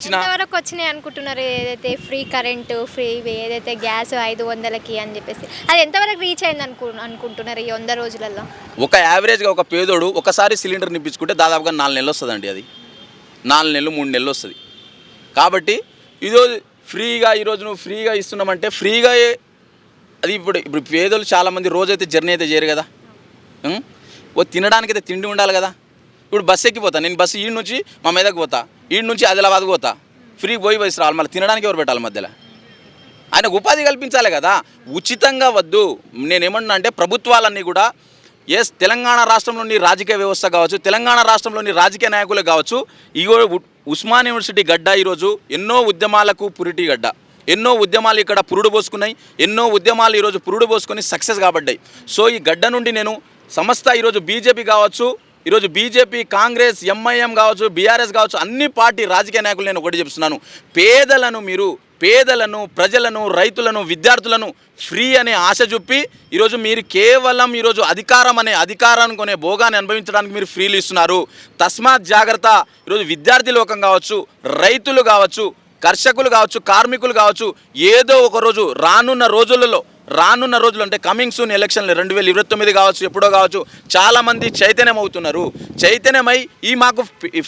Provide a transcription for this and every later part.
ఇచ్చిన ఎంతవరకు వచ్చినాయి అనుకుంటున్నారు? ఏదైతే ఫ్రీ కరెంటు ఫ్రీ ఏదైతే గ్యాస్ ఐదు వందలకి అని చెప్పేసి. అది ఎంతవరకు రీచ్ అయింది అనుకు అనుకుంటున్నారు ఈ వంద రోజులలో? ఒక యావరేజ్గా ఒక పేదోడు ఒకసారి సిలిండర్ నిప్పించుకుంటే దాదాపుగా నాలుగు నెలలు వస్తుందండి అది. నాలుగు నెలలు మూడు నెలలు వస్తుంది. కాబట్టి ఈరోజు ఫ్రీగా ఈరోజు నువ్వు ఫ్రీగా ఇస్తున్నామంటే ఫ్రీగా అది ఇప్పుడు ఇప్పుడు పేదలు చాలామంది రోజైతే జర్నీ అయితే చేయరు కదా? ఓ తినడానికి అయితే తిండి ఉండాలి కదా. ఇప్పుడు బస్సు ఎక్కిపోతా. నేను బస్సు ఈడ నుంచి మా మీదకి పోతా. ఈడ నుంచి ఆదిలాబాద్ పోతా. ఫ్రీ పోయి వయసు రావాలి. మళ్ళీ తినడానికి ఎవరు పెట్టాలి మధ్యలో? ఆయనకు ఉపాధి కల్పించాలి కదా. ఉచితంగా వద్దు. నేనేమన్నా అంటే ప్రభుత్వాలన్నీ కూడా ఎస్ తెలంగాణ రాష్ట్రంలోని రాజకీయ వ్యవస్థ కావచ్చు తెలంగాణ రాష్ట్రంలోని రాజకీయ నాయకులు కావచ్చు ఇగో ఉస్మాన్ యూనివర్సిటీ గడ్డ ఈరోజు ఎన్నో ఉద్యమాలకు పురిటి గడ్డ. ఎన్నో ఉద్యమాలు ఇక్కడ పురుడు పోసుకున్నాయి. ఎన్నో ఉద్యమాలు ఈరోజు పురుడు పోసుకొని సక్సెస్ కాబడ్డాయి. సో ఈ గడ్డ నుండి నేను సమస్త ఈరోజు బీజేపీ కావచ్చు ఈరోజు బీజేపీ కాంగ్రెస్ ఎంఐఎం కావచ్చు బీఆర్ఎస్ కావచ్చు అన్ని పార్టీ రాజకీయ నాయకులు నేను ఒకటి చెప్తున్నాను. పేదలను మీరు పేదలను ప్రజలను రైతులను విద్యార్థులను ఫ్రీ అనే ఆశ చూపి ఈరోజు మీరు కేవలం ఈరోజు అధికారం అనే అధికారాన్ని కొనే భోగాన్ని అనుభవించడానికి మీరు ఫ్రీలు ఇస్తున్నారు. తస్మాత్ జాగ్రత్త ఈరోజు విద్యార్థి లోకం కావచ్చు రైతులు కావచ్చు కర్షకులు కావచ్చు కార్మికులు కావచ్చు ఏదో ఒక రోజు రానున్న రోజులలో రానున్న రోజులు అంటే కమింగ్ సూన్ ఎలక్షన్లు రెండు వేల ఇరవై తొమ్మిది కావచ్చు ఎప్పుడో కావచ్చు చాలామంది చైతన్యం అవుతున్నారు చైతన్యమై ఈ మాకు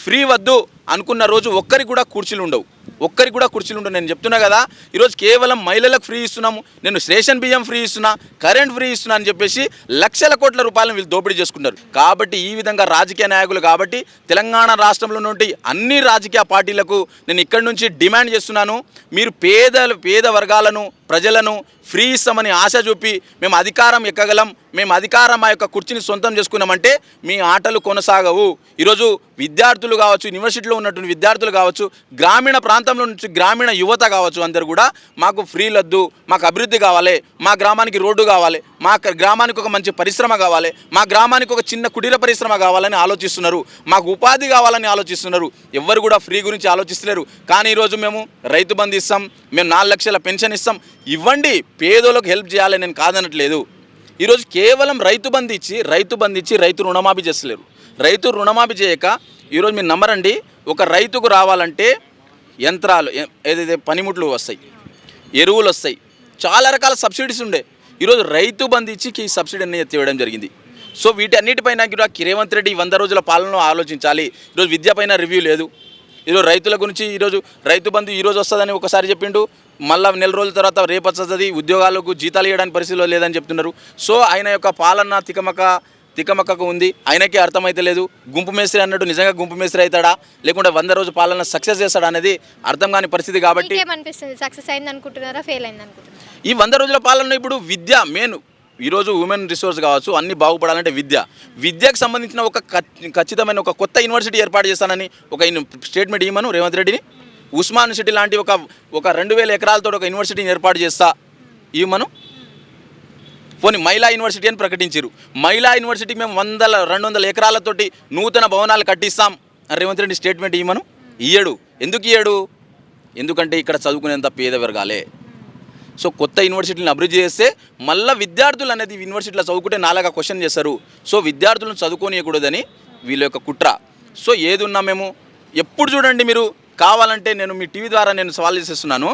ఫ్రీ వద్దు అనుకున్న రోజు ఒక్కరికి కూడా కుర్చీలు ఉండవు. ఒక్కరికి కూడా కుర్చీలు ఉండవు. నేను చెప్తున్నా కదా ఈరోజు కేవలం మహిళలకు ఫ్రీ ఇస్తున్నాము నేను స్టేషన్ బియ్యం ఫ్రీ ఇస్తున్నా కరెంట్ ఫ్రీ ఇస్తున్నా అని చెప్పేసి లక్షల కోట్ల రూపాయలను వీళ్ళు దోపిడీ చేసుకున్నారు కాబట్టి ఈ విధంగా రాజకీయ నాయకులు కాబట్టి తెలంగాణ రాష్ట్రంలో నుండి అన్ని రాజకీయ పార్టీలకు నేను ఇక్కడి నుంచి డిమాండ్ చేస్తున్నాను. మీరు పేద పేద వర్గాలను ప్రజలను ఫ్రీ ఇస్తామని ఆశ చూపి మేము అధికారం ఎక్కగలం మేము అధికారం మా యొక్క కుర్చీని సొంతం చేసుకున్నామంటే మీ ఆటలు కొనసాగవు. ఈరోజు విద్యార్థులు కావచ్చు యూనివర్సిటీలో ఉన్నటువంటి విద్యార్థులు కావచ్చు గ్రామీణ ప్రాంతంలో నుంచి గ్రామీణ యువత కావచ్చు అందరు కూడా మాకు ఫ్రీ లద్దు మాకు అభివృద్ధి కావాలి మా గ్రామానికి రోడ్డు కావాలి మా గ్రామానికి ఒక మంచి పరిశ్రమ కావాలి మా గ్రామానికి ఒక చిన్న కుటీర పరిశ్రమ కావాలని ఆలోచిస్తున్నారు మాకు ఉపాధి కావాలని ఆలోచిస్తున్నారు ఎవ్వరు కూడా ఫ్రీ గురించి ఆలోచిస్తలేరు. కానీ ఈరోజు మేము రైతు బంధు ఇస్తాం మేము నాలుగు లక్షల పెన్షన్ ఇస్తాం ఇవ్వండి పేదోళ్ళకు హెల్ప్ చేయాలని నేను కాదనట్లేదు. ఈరోజు కేవలం రైతు బంధు ఇచ్చి రైతు బంధు ఇచ్చి రైతు రుణమాఫీ చేస్తలేరు. రైతు రుణమాఫీ చేయక ఈరోజు మీరు నమ్మరండి. ఒక రైతుకు రావాలంటే యంత్రాలు ఏదైతే పనిముట్లు వస్తాయి ఎరువులు వస్తాయి చాలా రకాల సబ్సిడీస్ ఉండే. ఈరోజు రైతు బంధు ఇచ్చి ఈ సబ్సిడీ అనేది ఎత్తివేయడం జరిగింది. సో వీటన్నిటిపైన కూడా రేవంత్ రెడ్డి వంద రోజుల పాలనలో ఆలోచించాలి. ఈరోజు విద్యపైన రివ్యూ లేదు. ఈరోజు రైతుల గురించి ఈరోజు రైతు బంధు ఈరోజు వస్తుందని ఒకసారి చెప్పిండు. మళ్ళా నెల రోజుల తర్వాత రేపు వస్తుంది. ఉద్యోగాలకు జీతాలు ఇవ్వడానికి పరిస్థితిలో లేదని చెప్తున్నారు. సో ఆయన యొక్క పాలన తికమక తికమకకు ఉంది. ఆయనకే అర్థమైతే లేదు. గుంపు మేస్త్రి అన్నట్టు నిజంగా గుంపు మేస్త్రి అవుతాడా? లేకుంటే వంద రోజు పాలన సక్సెస్ చేస్తాడా అనేది అర్థం కాని పరిస్థితి కాబట్టి సక్సెస్ అయింది అనుకుంటున్నారా ఫెయిల్ అయింది అనుకుంటున్నారా ఈ వంద రోజుల పాలన ఇప్పుడు విద్య మెయిన్. ఈరోజు ఉమెన్ రిసోర్స్ కావచ్చు అన్ని బాగుపడాలంటే విద్య. విద్యకు సంబంధించిన ఒక ఖచ్- ఖచ్చితమైన ఒక కొత్త యూనివర్సిటీ ఏర్పాటు చేస్తానని ఒక స్టేట్మెంట్ ఇవ్వమను రేవంత్ రెడ్డిని. ఉస్మాన్ యూనివర్సిటీ లాంటి ఒక ఒక రెండు వేల ఎకరాలతో ఒక యూనివర్సిటీని ఏర్పాటు చేస్తా ఇవ్వమను పోనీ మహిళా యూనివర్సిటీ అని ప్రకటించారు మహిళా యూనివర్సిటీ మేము వందల రెండు వందల ఎకరాలతోటి నూతన భవనాలు కట్టిస్తాం. రేవంత్ రెడ్డి స్టేట్మెంట్ ఇవ్వమను? ఇయ్యడు. ఎందుకు ఇయ్యడు? ఎందుకంటే ఇక్కడ చదువుకునేంత పేద వర్గాలే. సో కొత్త యూనివర్సిటీలను అభివృద్ధి చేస్తే మళ్ళీ విద్యార్థులు అనేది యూనివర్సిటీలో చదువుకుంటే నాలాగా క్వశ్చన్ చేస్తారు. సో విద్యార్థులను చదువుకోనియకూడదని వీళ్ళ యొక్క కుట్ర. సో ఏది ఉన్నా మేము ఎప్పుడు చూడండి మీరు కావాలంటే నేను మీ టీవీ ద్వారా నేను సవాల్ చేసేస్తున్నాను.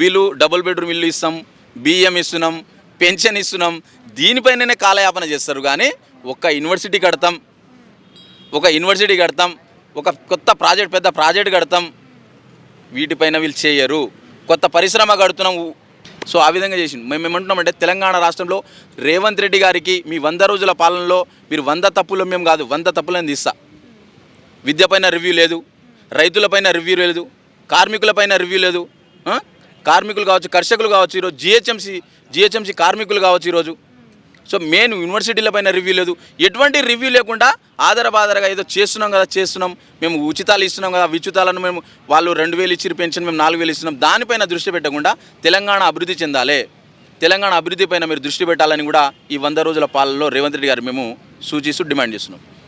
వీళ్ళు డబుల్ బెడ్రూమ్ ఇల్లు ఇస్తాం బియ్యం ఇస్తున్నాం పెన్షన్ ఇస్తున్నాం దీనిపైననే కాలయాపన చేస్తారు. కానీ ఒక్క యూనివర్సిటీ కడతాం ఒక యూనివర్సిటీ కడతాం ఒక కొత్త ప్రాజెక్ట్ పెద్ద ప్రాజెక్ట్ కడతాం వీటిపైన వీళ్ళు చేయరు. కొత్త పరిశ్రమ కడుతున్నాం సో ఆ విధంగా చేసిండు. మేము ఏమంటున్నామంటే తెలంగాణ రాష్ట్రంలో రేవంత్ రెడ్డి గారికి మీ వంద రోజుల పాలనలో మీరు వంద తప్పులు మేము కాదు వంద తప్పులను తీస్తా. విద్యపైన రివ్యూ లేదు రైతులపైన రివ్యూ లేదు కార్మికులపైన రివ్యూ లేదు కార్మికులు కావచ్చు కర్షకులు కావచ్చు ఈరోజు జిహెచ్ఎంసి జిహెచ్ఎంసి కార్మికులు కావచ్చు ఈరోజు. సో మెయిన్ యూనివర్సిటీల పైన రివ్యూ లేదు. ఎటువంటి రివ్యూ లేకుండా ఆధారబాధారగా ఏదో చేస్తున్నాం కదా చేస్తున్నాం. మేము ఉచితాలు ఇస్తున్నాం కదా ఉచితాలను మేము వాళ్ళు రెండు వేలు ఇచ్చి పెన్షన్ మేము నాలుగు వేలు ఇస్తున్నాం. దానిపైన దృష్టి పెట్టకుండా తెలంగాణ అభివృద్ధి చెందాలి. తెలంగాణ అభివృద్ధి పైన మీరు దృష్టి పెట్టాలని కూడా ఈ వంద రోజుల పాలనలో రేవంత్ రెడ్డి గారు మేము సూచిస్తూ డిమాండ్ చేస్తున్నాం.